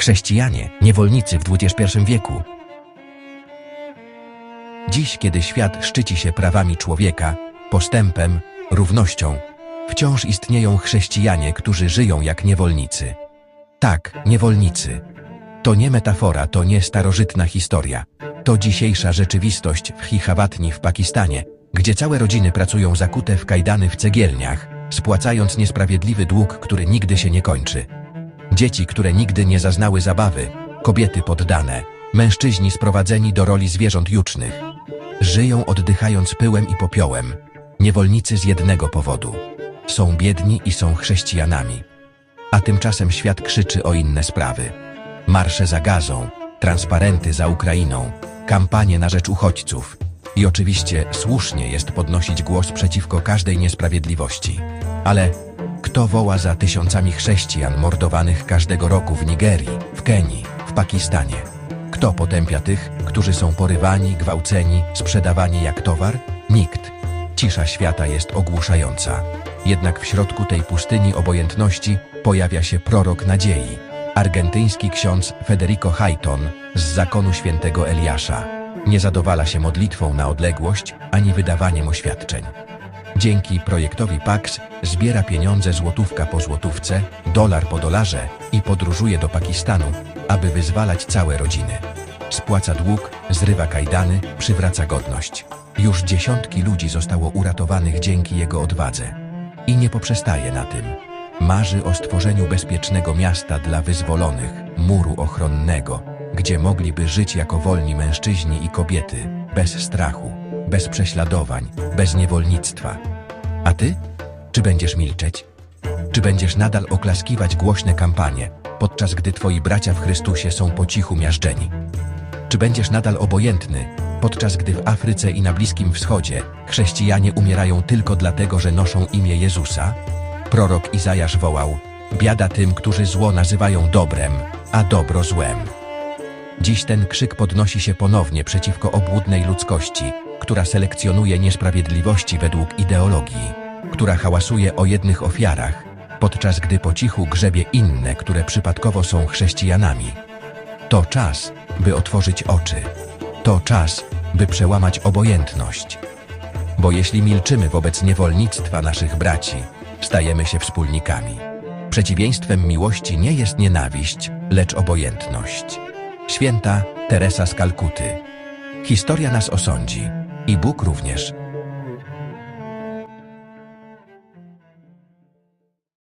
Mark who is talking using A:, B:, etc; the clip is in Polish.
A: Chrześcijanie, niewolnicy w XXI wieku. Dziś, kiedy świat szczyci się prawami człowieka, postępem, równością, wciąż istnieją chrześcijanie, którzy żyją jak niewolnicy. Tak, niewolnicy. To nie metafora, to nie starożytna historia. To dzisiejsza rzeczywistość w Chichawatni w Pakistanie, gdzie całe rodziny pracują zakute w kajdany w cegielniach, spłacając niesprawiedliwy dług, który nigdy się nie kończy. Dzieci, które nigdy nie zaznały zabawy, kobiety poddane, mężczyźni sprowadzeni do roli zwierząt jucznych. Żyją oddychając pyłem i popiołem, niewolnicy z jednego powodu. Są biedni i są chrześcijanami. A tymczasem świat krzyczy o inne sprawy. Marsze za Gazą, transparenty za Ukrainą, kampanie na rzecz uchodźców. I oczywiście słusznie jest podnosić głos przeciwko każdej niesprawiedliwości. Ale kto woła za tysiącami chrześcijan mordowanych każdego roku w Nigerii, w Kenii, w Pakistanie? Kto potępia tych, którzy są porywani, gwałceni, sprzedawani jak towar? Nikt. Cisza świata jest ogłuszająca. Jednak w środku tej pustyni obojętności pojawia się prorok nadziei. Argentyński ksiądz Federico Hayton z zakonu świętego Eliasza. Nie zadowala się modlitwą na odległość ani wydawaniem oświadczeń. Dzięki projektowi PAX zbiera pieniądze złotówka po złotówce, dolar po dolarze i podróżuje do Pakistanu, aby wyzwalać całe rodziny. Spłaca dług, zrywa kajdany, przywraca godność. Już dziesiątki ludzi zostało uratowanych dzięki jego odwadze. I nie poprzestaje na tym. Marzy o stworzeniu bezpiecznego miasta dla wyzwolonych, muru ochronnego, gdzie mogliby żyć jako wolni mężczyźni i kobiety, bez strachu, bez prześladowań, bez niewolnictwa. A ty? Czy będziesz milczeć? Czy będziesz nadal oklaskiwać głośne kampanie, podczas gdy twoi bracia w Chrystusie są po cichu miażdżeni? Czy będziesz nadal obojętny, podczas gdy w Afryce i na Bliskim Wschodzie chrześcijanie umierają tylko dlatego, że noszą imię Jezusa? Prorok Izajasz wołał: Biada tym, którzy zło nazywają dobrem, a dobro złem. Dziś ten krzyk podnosi się ponownie przeciwko obłudnej ludzkości, która selekcjonuje niesprawiedliwości według ideologii, która hałasuje o jednych ofiarach, podczas gdy po cichu grzebie inne, które przypadkowo są chrześcijanami. To czas, by otworzyć oczy. To czas, by przełamać obojętność. Bo jeśli milczymy wobec niewolnictwa naszych braci, stajemy się wspólnikami. Przeciwieństwem miłości nie jest nienawiść, lecz obojętność. Święta Teresa z Kalkuty. Historia nas osądzi i Bóg również,